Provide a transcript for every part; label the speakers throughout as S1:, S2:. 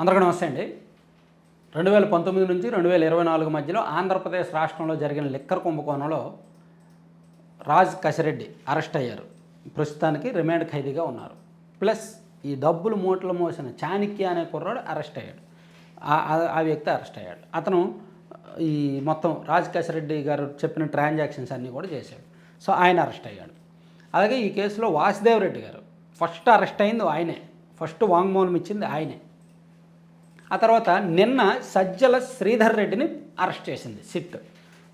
S1: అందరికీ నమస్తే అండి. రెండు వేల పంతొమ్మిది నుంచి రెండు వేల ఇరవై నాలుగు మధ్యలో ఆంధ్రప్రదేశ్ రాష్ట్రంలో జరిగిన లిక్కర్ కుంభకోణంలో రాజ్ కసిరెడ్డి అరెస్ట్ అయ్యారు. ప్రస్తుతానికి రిమాండ్ ఖైదీగా ఉన్నారు. ప్లస్ ఈ డబ్బులు మూటలు మోసిన చాణక్య అనే కుర్రాడు అరెస్ట్ అయ్యాడు. ఆ- ఆ వ్యక్తి అరెస్ట్ అయ్యాడు. అతను ఈ మొత్తం రాజ్ కసిరెడ్డి గారు చెప్పిన ట్రాన్సాక్షన్స్ అన్నీ కూడా చేశాడు. సో ఆయన అరెస్ట్ అయ్యాడు. అలాగే ఈ కేసులో వాసుదేవ్ రెడ్డి గారు ఫస్ట్ అరెస్ట్ అయింది ఆయనే. ఫస్ట్ వాంగ్మూలం ఇచ్చింది ఆయనే. ఆ తర్వాత నిన్న సజ్జల శ్రీధర్ రెడ్డిని అరెస్ట్ చేసింది సిట్.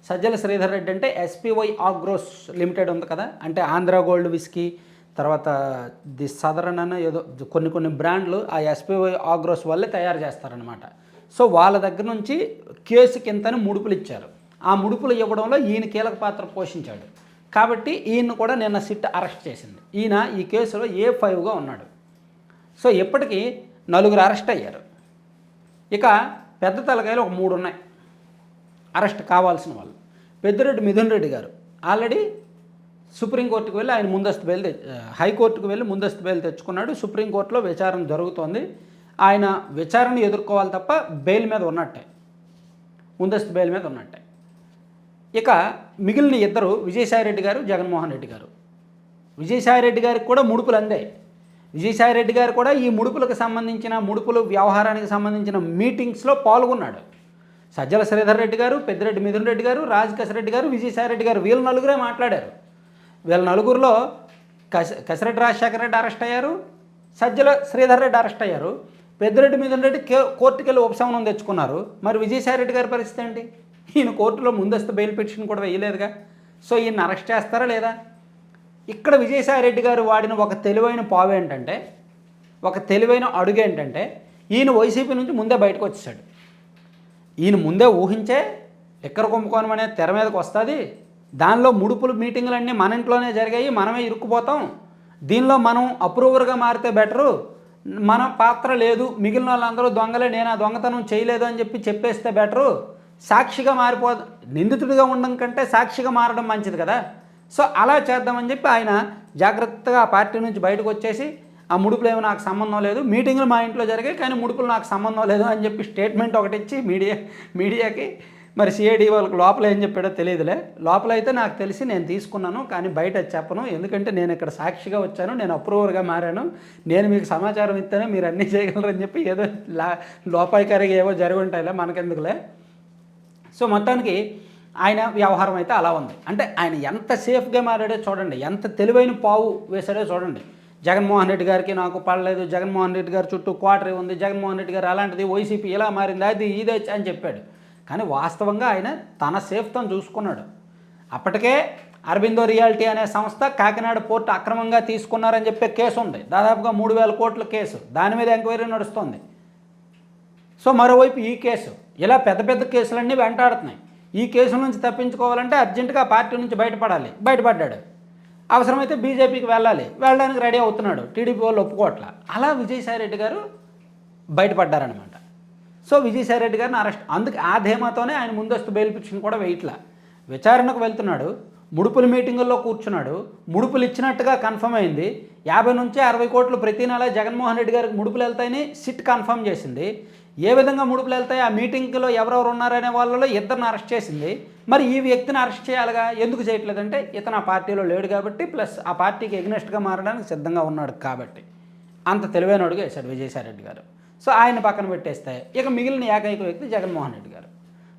S1: సజ్జల శ్రీధర్ రెడ్డి అంటే ఎస్పీవై ఆగ్రోస్ లిమిటెడ్ ఉంది కదా అంటే ఆంధ్ర గోల్డ్ విస్కీ తర్వాత ది సదరన్ అన్న ఏదో కొన్ని కొన్ని బ్రాండ్లు ఆ ఎస్పీవై ఆగ్రోస్ వల్లే తయారు చేస్తారనమాట సో వాళ్ళ దగ్గర నుంచి కేసు కింతని ముడుపులు ఇచ్చారు. ఆ ముడుపులు ఇవ్వడంలో ఈయన కీలక పాత్ర పోషించాడు. కాబట్టి ఈయన కూడా నిన్న సిట్ అరెస్ట్ చేసింది. ఈయన ఈ కేసులో ఏ ఫైవ్గా ఉన్నాడు. సో ఇప్పటికీ నలుగురు అరెస్ట్ అయ్యారు. ఇక పెద్ద తలకాయలు ఒక మూడు ఉన్నాయి అరెస్ట్ కావాల్సిన వాళ్ళు. పెద్దిరెడ్డి మిథున్ రెడ్డి గారు. ఆల్రెడీ సుప్రీంకోర్టుకు వెళ్ళి ఆయన ముందస్తు బెయిల్ హైకోర్టుకు వెళ్ళి ముందస్తు బెయిల్ తెచ్చుకున్నాడు. సుప్రీంకోర్టులో విచారణ జరుగుతోంది. ఆయన విచారణ ఎదుర్కోవాలి తప్ప బెయిల్ మీద ఉన్నట్టే. ముందస్తు బెయిల్ మీద ఉన్నట్టే. ఇక మిగిలిన ఇద్దరు విజయసాయిరెడ్డి గారు జగన్మోహన్ రెడ్డి గారు. విజయసాయిరెడ్డి గారికి కూడా ముడుపులు అందాయి. విజయసాయిరెడ్డి గారు కూడా ఈ ముడుపులకు సంబంధించిన ముడుపులు వ్యవహారానికి సంబంధించిన మీటింగ్స్లో పాల్గొన్నాడు. సజ్జల శ్రీధర్ రెడ్డి గారు పెద్దిరెడ్డి మిథున్ రెడ్డి గారు రాజ్ కసిరెడ్డి గారు విజయసాయిరెడ్డి గారు వీళ్ళ నలుగురే మాట్లాడారు. వీళ్ళ నలుగురిలో కస కసిరెడ్డి రాజశేఖర రెడ్డి అరెస్ట్ అయ్యారు సజ్జల శ్రీధర్ రెడ్డి అరెస్ట్ అయ్యారు పెద్దిరెడ్డి మిథున్ రెడ్డి కే కోర్టుకి వెళ్ళి ఉపశమనం తెచ్చుకున్నారు. మరి విజయసాయిరెడ్డి గారి పరిస్థితి ఏంటి? ఈయన కోర్టులో ముందస్తు బెయిల్ పిటిషన్ కూడా వేయలేదుగా. సో ఈయన అరెస్ట్ చేస్తారా లేదా? ఇక్కడ విజయసాయిరెడ్డి గారు వాడిన ఒక తెలివైన పావు ఏంటంటే ఒక తెలివైన అడుగు ఏంటంటే ఈయన వైసీపీ నుంచి ముందే బయటకు వచ్చేసాడు. ఈయన ముందే ఊహించే ఎక్కడ కుంభకోణం అనేది తెర మీదకి వస్తుంది దానిలో ముడుపులు మీటింగులన్నీ మన ఇంట్లోనే జరిగాయి మనమే ఇరుక్కుపోతాం. దీనిలో మనం అప్రూవర్గా మారితే బెటరు మన పాత్ర లేదు మిగిలిన వాళ్ళందరూ దొంగలే నేను ఆ దొంగతనం చేయలేదు అని చెప్పి చెప్పేస్తే బెటరు సాక్షిగా మారిపో నిందితుడిగా ఉండడం కంటే సాక్షిగా మారడం మంచిది కదా. సో అలా చేద్దామని చెప్పి ఆయన జాగ్రత్తగా పార్టీ నుంచి బయటకు వచ్చేసి ఆ ముడుపులు ఏమో నాకు సంబంధం లేదు మీటింగ్లు మా ఇంట్లో జరిగాయి కానీ ముడుపులు నాకు సంబంధం లేదు అని చెప్పి స్టేట్మెంట్ ఒకటి ఇచ్చి మీడియా మీడియాకి మరి సిఐడి వాళ్ళకి లోపల ఏం చెప్పాడో తెలియదులే. లోపల అయితే నాకు తెలిసి నేను తీసుకున్నాను కానీ బయట చెప్పను. ఎందుకంటే నేను ఇక్కడ సాక్షిగా వచ్చాను నేను అప్రూవర్గా మారాను. నేను మీకు సమాచారం ఇస్తేనే మీరు అన్నీ చేయగలరని చెప్పి ఏదో లా లోపాయికారిగా ఏవో జరిగి ఉంటాయిలే మనకెందుకులే. సో మొత్తానికి ఆయన వ్యవహారం అయితే అలా ఉంది. అంటే ఆయన ఎంత సేఫ్గా మారాడో చూడండి. ఎంత తెలివైన పావు వేశాడో చూడండి. జగన్మోహన్ రెడ్డి గారికి నాకు పడలేదు. జగన్మోహన్ రెడ్డి గారి చుట్టూ క్వార్టరీ ఉంది. జగన్మోహన్ రెడ్డి గారు అలాంటిది వైసీపీ ఇలా మారింది. అది ఇదే అని చెప్పాడు. కానీ వాస్తవంగా ఆయన తన సేఫ్తో చూసుకున్నాడు. అప్పటికే అరబిందో రియాలిటీ అనే సంస్థ కాకినాడ పోర్టు అక్రమంగా తీసుకున్నారని చెప్పే కేసు ఉంది. దాదాపుగా మూడు వేల కోట్ల కేసు. దాని మీద ఎంక్వైరీ నడుస్తుంది. సో మరోవైపు ఈ కేసు. ఇలా పెద్ద పెద్ద కేసులన్నీ వెంటాడుతున్నాయి. ఈ కేసు నుంచి తప్పించుకోవాలంటే అర్జెంటుగా పార్టీ నుంచి బయటపడాలి. బయటపడ్డాడు. అవసరమైతే బీజేపీకి వెళ్ళాలి. వెళ్ళడానికి రెడీ అవుతున్నాడు. టీడీపీ వాళ్ళు ఒప్పుకోవట్ల. అలా విజయసాయిరెడ్డి గారు బయటపడ్డారనమాట సో విజయసాయిరెడ్డి గారిని అరెస్ట్ అందుకే ఆ ధీమాతోనే ఆయన ముందస్తు బెయిల్ పిటిషన్ కూడా వేయట్లా. విచారణకు వెళ్తున్నాడు. ముడుపుల మీటింగుల్లో కూర్చున్నాడు. ముడుపులు ఇచ్చినట్టుగా కన్ఫర్మ్ అయింది. యాభై నుంచి అరవై కోట్లు ప్రతి నెల జగన్మోహన్ రెడ్డి గారికి ముడుపులు వెళ్తాయని సిట్ కన్ఫర్మ్ చేసింది. ఏ విధంగా ముడుపులు వెళ్తాయి? ఆ మీటింగ్లో ఎవరెవరు ఉన్నారనే వాళ్ళలో ఇద్దరిని అరెస్ట్ చేసింది. మరి ఈ వ్యక్తిని అరెస్ట్ చేయాలిగా? ఎందుకు చేయట్లేదంటే ఇతను ఆ పార్టీలో లేడు కాబట్టి ప్లస్ ఆ పార్టీకి ఎగ్నెస్ట్గా మారడానికి సిద్ధంగా ఉన్నాడు కాబట్టి. అంత తెలివైనడుగా వేశాడు విజయసాయిరెడ్డి గారు. సో ఆయన పక్కన పెట్టేస్తే ఇక మిగిలిన ఏకైక వ్యక్తి జగన్మోహన్ రెడ్డి గారు.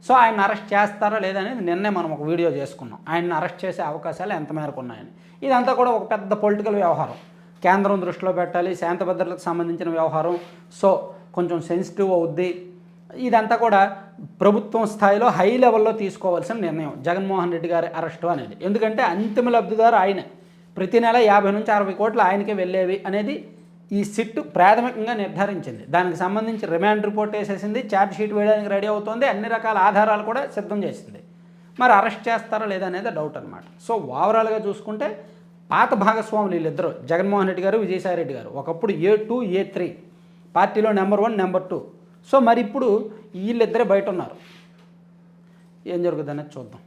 S1: సో ఆయన అరెస్ట్ చేస్తారా లేదనేది నిన్నే మనం ఒక వీడియో చేసుకున్నాం. ఆయన్ని అరెస్ట్ చేసే అవకాశాలు ఎంత మేరకు ఉన్నాయని. ఇదంతా కూడా ఒక పెద్ద పొలిటికల్ వ్యవహారం. కేంద్రం దృష్టిలో పెట్టాలి శాంత సంబంధించిన వ్యవహారం. సో కొంచెం సెన్సిటివ్ అవుద్ది. ఇదంతా కూడా ప్రభుత్వం స్థాయిలో హై లెవెల్లో తీసుకోవాల్సిన నిర్ణయం. జగన్మోహన్ రెడ్డి గారి అరెస్టు అనేది. ఎందుకంటే అంతిమ లబ్ధిదారు ఆయనే. ప్రతి నెల యాభై నుంచి అరవై కోట్లు ఆయనకే వెళ్ళేవి అనేది ఈ సిట్టు ప్రాథమికంగా నిర్ధారించింది. దానికి సంబంధించి రిమాండ్ రిపోర్ట్ వేసేసింది. ఛార్జ్ షీట్ వేయడానికి రెడీ అవుతోంది. అన్ని రకాల ఆధారాలు కూడా సిద్ధం చేసింది. మరి అరెస్ట్ చేస్తారా లేదా అనేది డౌట్ అనమాట సో ఓవరాల్గా చూసుకుంటే పాత భాగస్వాములు వీళ్ళిద్దరు జగన్మోహన్ రెడ్డి గారు విజయసాయి రెడ్డి గారు ఒకప్పుడు ఏ టూ ఏ త్రీ పార్టీలో number one number two. So మరి ఇప్పుడు వీళ్ళిద్దరే బయట ఉన్నారు. ఏం జరుగుతుందనేది చూద్దాం.